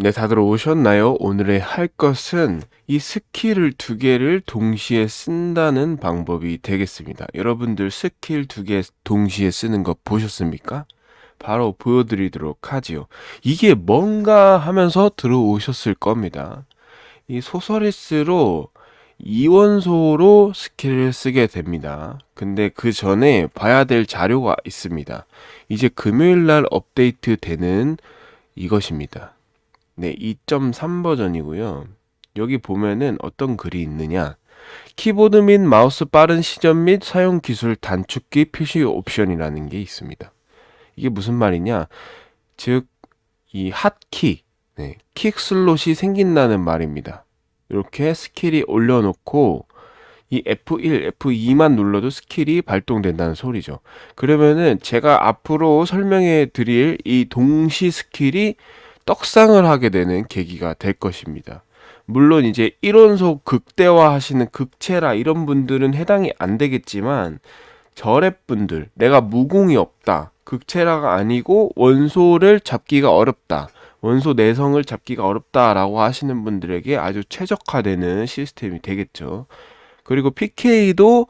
네, 다들 오셨나요? 오늘의 할 것은 이 스킬을 두 개를 동시에 쓴다는 방법이 되겠습니다. 여러분들 스킬 두 개 동시에 쓰는 거 보셨습니까? 바로 보여드리도록 하지요. 이게 뭔가 하면서 들어오셨을 겁니다. 이 소서리스로 이원소로 스킬을 쓰게 됩니다. 근데 그 전에 봐야 될 자료가 있습니다. 이제 금요일 날 업데이트 되는 이것입니다. 네, 2.3 버전이고요. 여기 보면은 어떤 글이 있느냐. 키보드 및 마우스 빠른 시전 및 사용 기술 단축키 표시 옵션이라는 게 있습니다. 이게 무슨 말이냐? 즉, 이 핫키, 네, 킥 슬롯이 생긴다는 말입니다. 이렇게 스킬이 올려놓고 이 F1, F2만 눌러도 스킬이 발동된다는 소리죠. 그러면은 제가 앞으로 설명해 드릴 이 동시 스킬이 떡상을 하게 되는 계기가 될 것입니다. 물론 이제 1원소 극대화 하시는 극체라 이런 분들은 해당이 안 되겠지만 저랩분들 내가 무공이 없다. 극체라가 아니고 원소를 잡기가 어렵다. 원소 내성을 잡기가 어렵다라고 하시는 분들에게 아주 최적화되는 시스템이 되겠죠. 그리고 PK도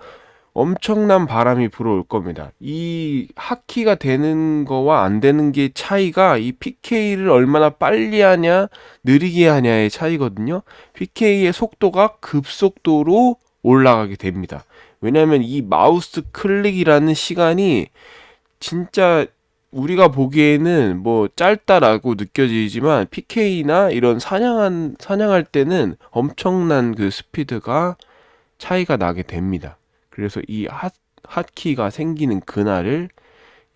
엄청난 바람이 불어올 겁니다. 이 하키가 되는 거와 안 되는 게 차이가 이 PK를 얼마나 빨리 하냐, 느리게 하냐의 차이거든요. PK의 속도가 급속도로 올라가게 됩니다. 왜냐하면 이 마우스 클릭이라는 시간이 진짜 우리가 보기에는 뭐 짧다라고 느껴지지만 PK나 이런 사냥한 사냥할 때는 엄청난 그 스피드가 차이가 나게 됩니다. 그래서 이 핫, 핫키가 생기는 그날을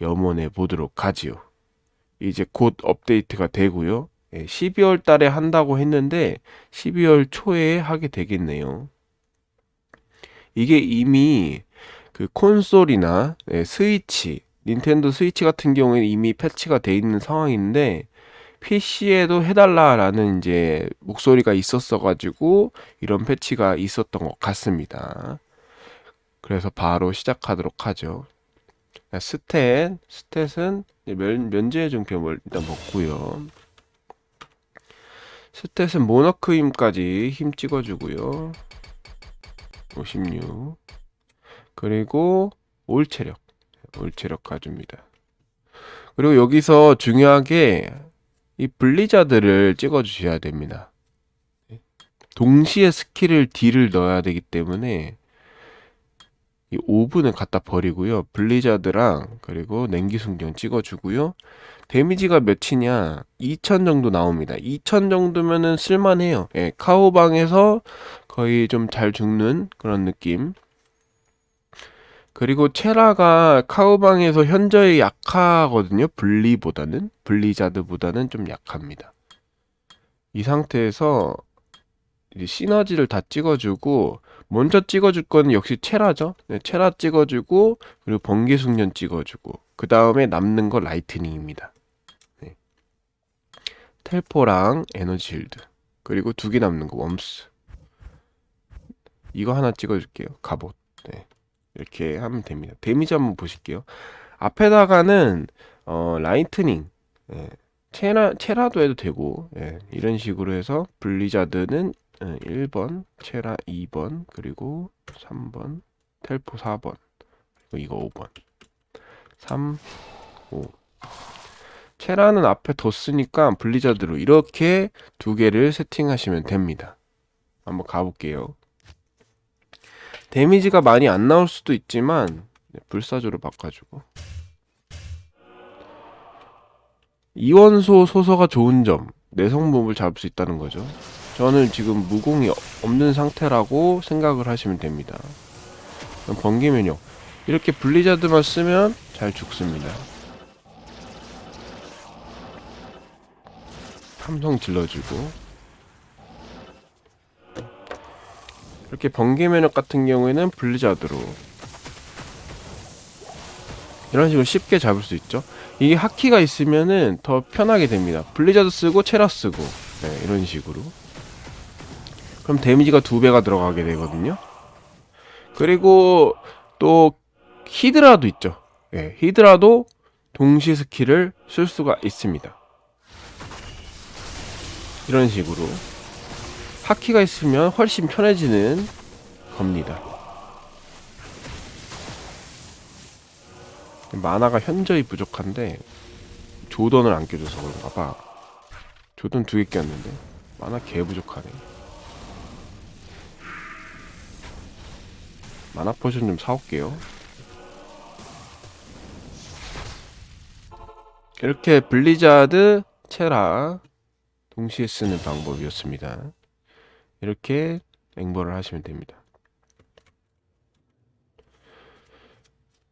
염원해 보도록 하지요. 이제 곧 업데이트가 되고요. 12월 달에 한다고 했는데 12월 초에 하게 되겠네요. 이게 이미 그 콘솔이나 예, 스위치, 닌텐도 스위치 같은 경우에는 이미 패치가 돼 있는 상황인데 PC에도 해달라라는 이제 목소리가 있었어 가지고 이런 패치가 있었던 것 같습니다. 그래서 바로 시작하도록 하죠. 스탯, 스탯은 면, 면제 증표를 일단 먹고요. 스탯은 모너크 힘까지 힘 찍어주고요. 56. 그리고 올 체력. 올 체력 가줍니다. 그리고 여기서 중요하게 이 블리자드를 찍어 주셔야 됩니다. 동시에 스킬을 D를 넣어야 되기 때문에 이 5분을 갖다 버리고요. 블리자드랑 그리고 냉기 순경 찍어주고요. 데미지가 몇이냐? 2000 정도 나옵니다. 2000 정도면은 쓸만해요. 예, 카오방에서 거의 좀 잘 죽는 그런 느낌. 그리고 체라가 카오방에서 현저히 약하거든요. 블리보다는 블리자드보다는 좀 약합니다. 이 상태에서 시너지를 다 찍어주고 먼저 찍어줄 거는 역시 체라죠. 네, 체라 찍어주고 그리고 번개 숙련 찍어주고 그 다음에 남는 거 라이트닝입니다. 네. 텔포랑 에너지 힐드 그리고 두 개 남는 거 웜스 이거 하나 찍어줄게요. 갑옷 네. 이렇게 하면 됩니다. 데미지 한번 보실게요. 앞에다가는 어, 라이트닝 예. 체라, 체라도 해도 되고 예. 이런 식으로 해서 블리자드는 1번, 체라 2번, 그리고 3번, 텔포 4번, 그리고 이거 5번. 3, 5. 체라는 앞에 뒀으니까 블리자드로 이렇게 두 개를 세팅하시면 됩니다. 한번 가볼게요. 데미지가 많이 안 나올 수도 있지만 불사조로 바꿔주고 이원소 소서가 좋은 점 내성 몸을 잡을 수 있다는 거죠. 저는 지금 무공이 없는 상태라고 생각을 하시면 됩니다. 번개 면역 이렇게 블리자드만 쓰면 잘 죽습니다. 함성 질러주고 이렇게 번개 면역 같은 경우에는 블리자드로 이런 식으로 쉽게 잡을 수 있죠. 이게 하키가 있으면은 더 편하게 됩니다. 블리자드 쓰고 체라 쓰고 네, 이런 식으로 그럼 데미지가 두 배가 들어가게 되거든요. 그리고 또 히드라도 있죠. 예, 히드라도 동시 스킬을 쓸 수가 있습니다. 이런 식으로 하키가 있으면 훨씬 편해지는 겁니다. 만화가 현저히 부족한데 조던을 안 껴줘서 그런가 봐. 조던 두 개 꼈는데 만화 개 부족하네. 만화 포션 좀 사올게요. 이렇게 블리자드, 체라 동시에 쓰는 방법이었습니다. 이렇게 앵벌을 하시면 됩니다.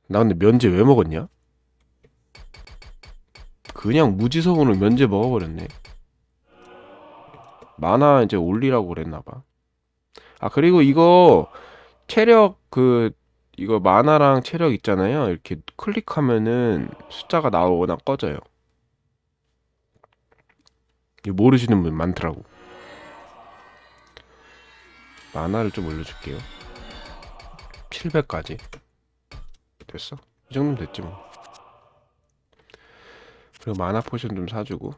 나 근데 면제 왜 먹었냐? 그냥 무지성으로 면제 먹어버렸네. 만화 이제 올리라고 그랬나봐. 아 그리고 이거 체력 그 이거 만화랑 체력 있잖아요. 이렇게 클릭하면은 숫자가 나오거나 꺼져요. 이거 모르시는 분 많더라고. 만화를 좀 올려줄게요. 700까지. 됐어? 이 정도면 됐지 뭐. 그리고 만화 포션 좀 사주고.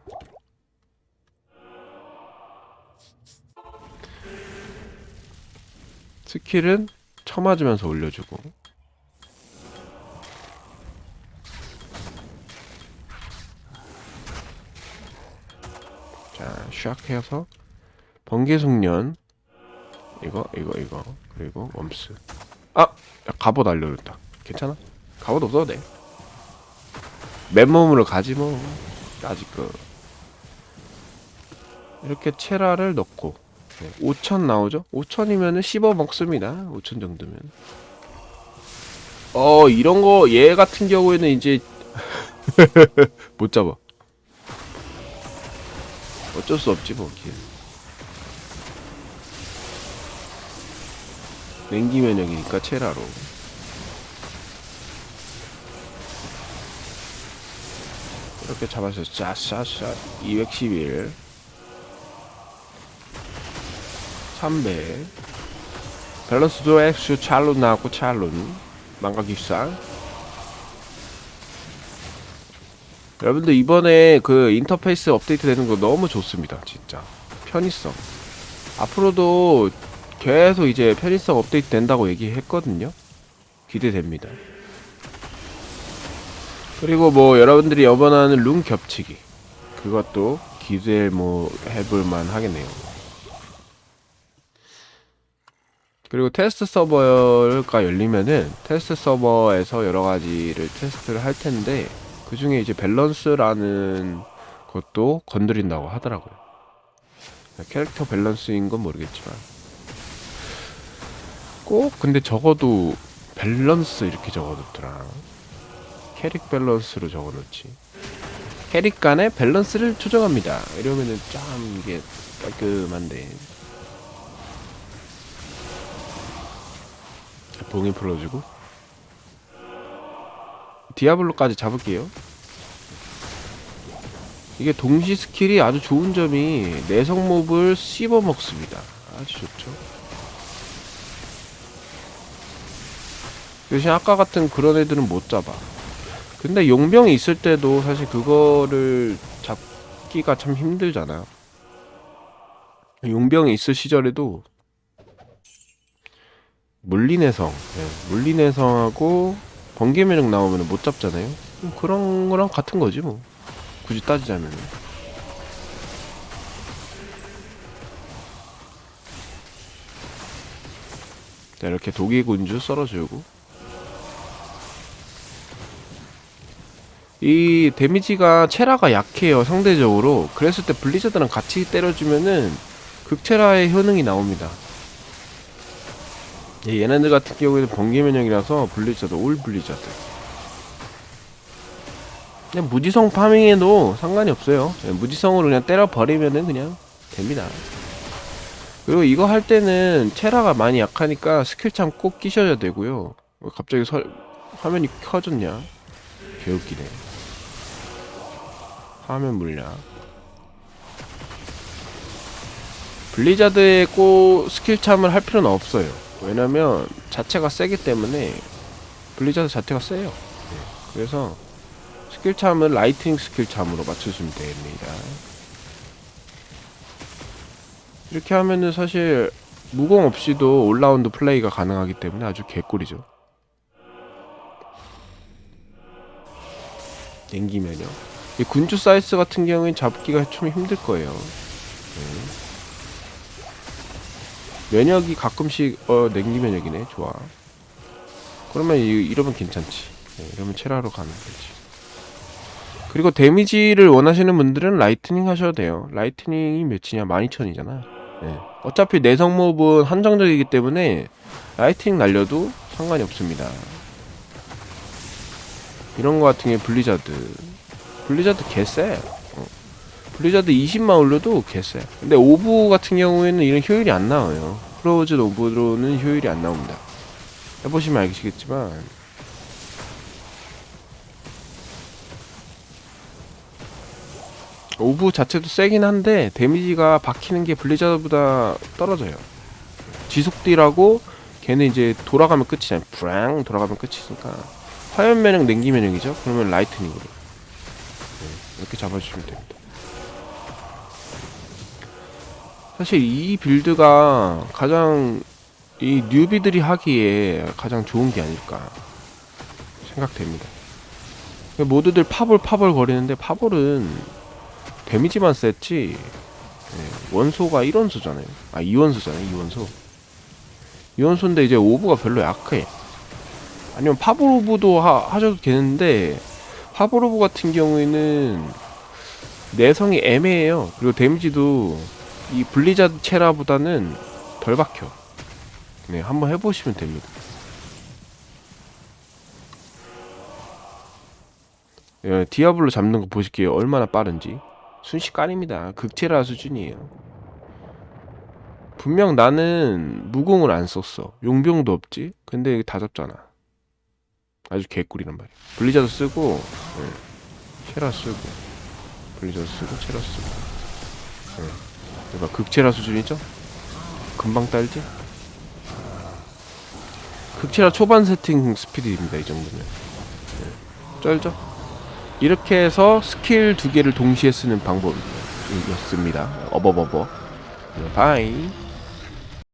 스킬은 쳐맞으면서 올려주고. 자, 샥 해서 번개 숙련. 이거 이거 이거. 그리고 웜스. 아! 야, 갑옷 알려줬다. 괜찮아? 갑옷 없어도 돼. 맨몸으로 가지 뭐. 아직 그. 이렇게 체라를 넣고 네, 5천 나오죠? 5천이면은 씹어 먹습니다. 5천 정도면. 어 이런 거 얘 같은 경우에는 이제 못 잡아. 어쩔 수 없지 뭐 길. 냉기 면역이니까 체라로. 이렇게 잡아서 샷샷샷. 211 300 밸런스 도 엑스 찰론 나왔고 찰론 망가기상 여러분들 이번에 그 인터페이스 업데이트 되는 거 너무 좋습니다 진짜. 편의성. 앞으로도 계속 이제 편의성 업데이트 된다고 얘기했거든요. 기대됩니다. 그리고 뭐 여러분들이 여번하는 룸 겹치기. 그것도 기대 뭐 해볼 만 하겠네요 그리고 테스트 서버가 열리면은 테스트 서버에서 여러 가지를 테스트를 할 텐데 그 중에 이제 밸런스라는 것도 건드린다고 하더라고요. 캐릭터 밸런스인 건 모르겠지만 꼭 근데 적어도 밸런스 이렇게 적어놓더라. 캐릭 밸런스로 적어놓지. 캐릭 간의 밸런스를 조정합니다. 이러면은 참 이게 깔끔한데. 봉이 풀어주고 디아블로까지 잡을게요. 이게 동시 스킬이 아주 좋은 점이 내성 몹을 씹어 먹습니다. 아주 좋죠. 대신 아까 같은 그런 애들은 못 잡아. 근데 용병이 있을 때도 사실 그거를 잡기가 참 힘들잖아요. 용병이 있을 시절에도 물리내성, 네, 물리내성하고 번개 매력 나오면 못 잡잖아요. 음, 그런 거랑 같은 거지 뭐. 굳이 따지자면. 자, 이렇게 독일 군주 썰어주고. 이 데미지가 체라가 약해요 상대적으로 그랬을 때 블리자드랑 같이 때려주면은 극체라의 효능이 나옵니다 예, 얘네들 같은 경우에는 번개 면역이라서 블리자드 올 블리자드. 그냥 무지성 파밍해도 상관이 없어요. 예, 무지성으로 그냥 때려버리면은 그냥 됩니다. 그리고 이거 할 때는 체라가 많이 약하니까 스킬참 꼭 끼셔야 되고요. 왜 갑자기 서, 화면이 켜졌냐? 개웃기네. 화면 물량. 블리자드에 꼭 스킬 참을 할 필요는 없어요 왜냐면 자체가 세기 때문에 블리자드 자체가 세요 네. 그래서 스킬 참은 라이팅 스킬 참으로 맞춰주면 됩니다 이렇게 하면은 사실 무공 없이도 올라운드 플레이가 가능하기 때문에 아주 개꿀이죠. 냉기면요. 이 군주 사이스 같은 경우엔 잡기가 좀 힘들 거예요. 네. 면역이 가끔씩 어 냉기 면역이네. 좋아. 그러면 이, 이러면 괜찮지. 네, 이러면 체라로 가는 거지. 그리고 데미지를 원하시는 분들은 라이트닝 하셔도 돼요. 라이트닝이 몇이냐? 12,000이잖아. 네. 어차피 내성 몹은 한정적이기 때문에 라이트닝 날려도 상관이 없습니다. 이런 거 같은 게 블리자드. 블리자드 개쎄. 어. 블리자드 20만 올려도 개쎄. 근데 오브 같은 경우에는 이런 효율이 안 나와요. 프로즈 오브로는 효율이 안 나옵니다. 해보시면 알겠지만 오브 자체도 세긴 한데 데미지가 박히는 게 블리자드보다 떨어져요. 지속딜하고 걔는 이제 돌아가면 끝이잖아요. 브랑 돌아가면 끝이니까 화염 면역, 냉기 면역이죠. 그러면 라이트닝으로 네, 이렇게 잡아주시면 됩니다. 사실 이 빌드가 가장 이 뉴비들이 하기에 가장 좋은 게 아닐까 생각됩니다. 모두들 파볼 파볼 거리는데 파볼은 데미지만 셌지 예, 원소가 1원소잖아요. 아 2원소잖아요. 2원소. 2원소인데 이제 오브가 별로 약해. 아니면 파브로브도 하, 하셔도 되는데 파브로브 같은 경우에는 내성이 애매해요. 그리고 데미지도 이 블리자드 체라보다는 덜 박혀. 네, 한번 해보시면 됩니다. 예, 디아블로 잡는 거 보실게요. 얼마나 빠른지. 순식간입니다. 극체라 수준이에요. 분명 나는 무공을 안 썼어. 용병도 없지. 근데 다 잡잖아. 아주 개꿀이란 말이야. 블리자드 쓰고, 예, 체라 쓰고, 블리자드 쓰고, 체라 쓰고. 예. 그러니까 극체라 수준이죠? 금방 딸지? 극체라 초반 세팅 스피드입니다. 이 정도면. 예. 쩔죠? 이렇게 해서 스킬 두 개를 동시에 쓰는 방법이었습니다. 어버버버. 바이.